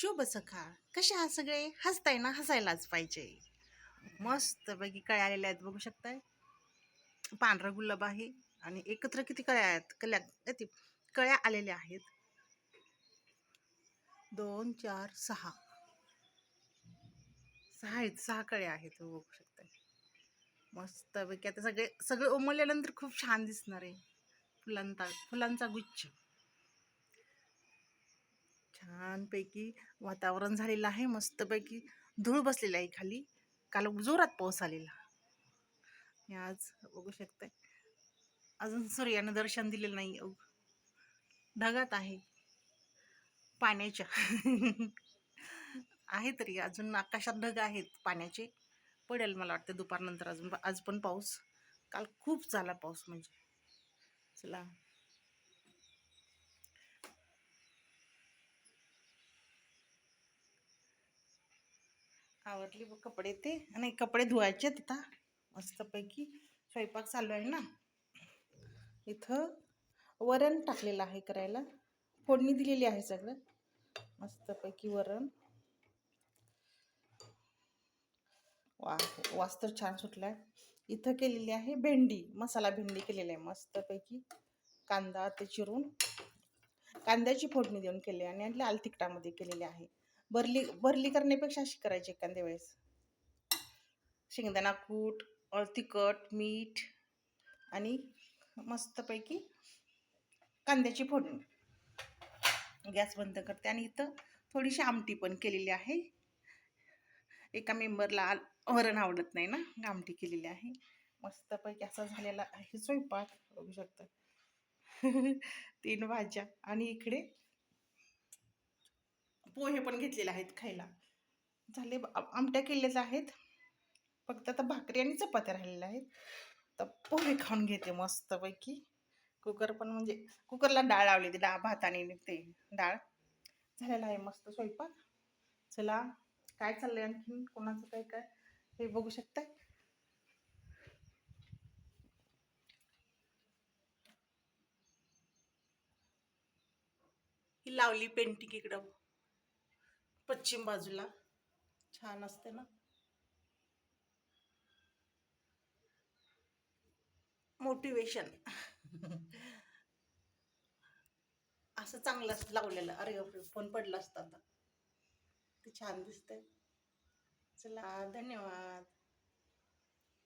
शुभ सकाळ कसे आहात सगळे हसताय ना हसायलाच पाहिजे. मस्तपैकी कळ्या आलेल्या आहेत बघू शकताय. पांढरा गुलाब आहे आणि एकत्र किती कळ्या आहेत? कळ्या किती कळ्या आलेल्या आहेत. दोन चार सहा. सहा आहेत सहा कळ्या आहेत हो, बघू शकताय. मस्त पैकी आता सगळे सगळे उमलल्यानंतर खूप छान दिसणार. आहे फुलांचा फुलांचा गुच्छ. छानपैकी वातावरण झालेलं आहे. मस्तपैकी धूळ बसलेला आहे खाली. काल जोरात पाऊस आलेला. आणि आज बघू शकताय. अजून सूर्यानं दर्शन दिलेलं नाही. ढगात आहे. पाण्याच्या. आहे तरी अजून आकाशात ढग आहेत पाण्याचे. पडेल मला वाटतं दुपारनंतर अजून. आज पण पाऊस. काल खूप झाला पाऊस म्हणजे. चला. आवडली बघ कपडे ते. नाही कपडे धुवायचे आहेत आता. मस्तपैकी स्वयंपाक चालू आहे ना. इथं वरण टाकलेलं आहे करायला. फोडणी दिलेली आहे सगळं. मस्तपैकी वरण. वा वास तर छान सुटलाय. इथं केलेली आहे भेंडी मसाला भेंडी केलेली आहे मस्तपैकी. कांदा ते चिरून. कांद्याची फोडणी देऊन केली आणि लाल तिखटामध्ये केलेली आहे. भरली भरली करण्यापेक्षा अशी करायची एखाद्या वेळेस. शेंगदाणा कूट अळ तिखट मीठ आणि मस्तपैकी कांद्याची फोडणी. गॅस बंद करते आणि इथं थोडीशी आमटी पण केलेली आहे. एका मेंबरला वरण आवडत नाही ना आमटी केलेली आहे. मस्तपैकी असा झालेला आहे स्वयंपाक बघू शकता. तीन भाज्या आणि इकडे पोहे पण घेतलेले आहेत खायला. झाले आमट्या केलेल्या आहेत. फक्त आता भाकरी आणि चपात्या राहिलेल्या आहेत. तर पोहे खाऊन घेते मस्तपैकी. कुकर पण म्हणजे कुकरला डाळ लावली ती डाळ भात आणि डाळ. झालेला आहे मस्त स्वयंपाक. चला काय चाललंय आणखीन? कोणाचं काय काय? हे बघू शकताय? ही लावली पेंटिंग इकडं. पश्चिम बाजूला. छान असते ना? मोटिवेशन असं चांगलं लावलेलं. अरे फोन पडला असता आता. ते छान दिसतंय. चला धन्यवाद.